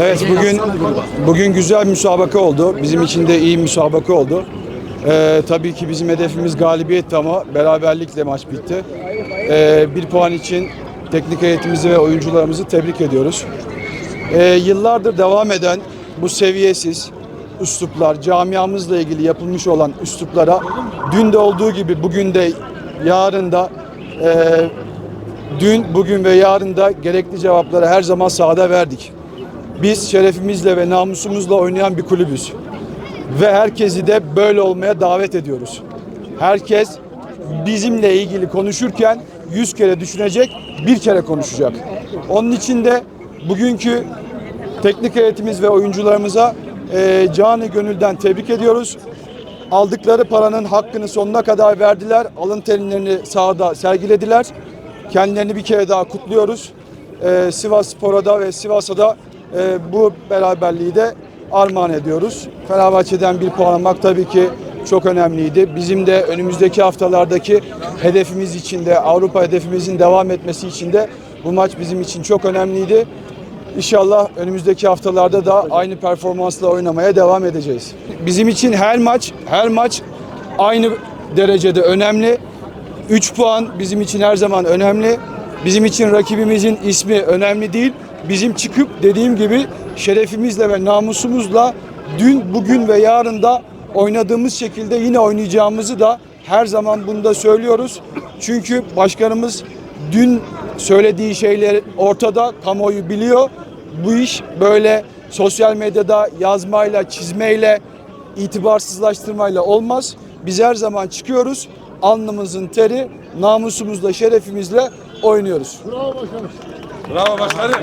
Evet bugün bugün güzel bir müsabaka oldu. Bizim için de iyi bir müsabaka oldu. Ee, tabii ki bizim hedefimiz galibiyetti ama beraberlikle maç bitti. Ee, bir puan için teknik heyetimizi ve oyuncularımızı tebrik ediyoruz. Ee, yıllardır devam eden bu seviyesiz üsluplar, camiamızla ilgili yapılmış olan üsluplara dün de olduğu gibi bugün de yarın da e, dün, bugün ve yarın da gerekli cevapları her zaman sahada verdik. Biz şerefimizle ve namusumuzla oynayan bir kulübüz. Ve herkesi de böyle olmaya davet ediyoruz. Herkes bizimle ilgili konuşurken yüz kere düşünecek, bir kere konuşacak. Onun için de bugünkü teknik heyetimiz ve oyuncularımıza eee canı gönülden tebrik ediyoruz. Aldıkları paranın hakkını sonuna kadar verdiler. Alın terini sahada sergilediler. Kendilerini bir kere daha kutluyoruz. Eee Sivas Spor'a da ve Sivas'a da eee, bu beraberliği de armağan ediyoruz. Fenerbahçe'den bir puan almak tabii ki çok önemliydi. Bizim de önümüzdeki haftalardaki hedefimiz için de Avrupa hedefimizin devam etmesi için de bu maç bizim için çok önemliydi. İnşallah önümüzdeki haftalarda da aynı performansla oynamaya devam edeceğiz. Bizim için her maç, her maç aynı derecede önemli. 3 puan bizim için her zaman önemli. Bizim için rakibimizin ismi önemli değil. Bizim çıkıp dediğim gibi şerefimizle ve namusumuzla dün, bugün ve yarın da oynadığımız şekilde yine oynayacağımızı da her zaman bunu da söylüyoruz. Çünkü başkanımız dün söylediği şeyler ortada, kamuoyu biliyor. Bu iş böyle sosyal medyada yazmayla, çizmeyle, itibarsızlaştırmayla olmaz. Biz her zaman çıkıyoruz. Alnımızın teri, namusumuzla, şerefimizle oynuyoruz. Bravo başkanım.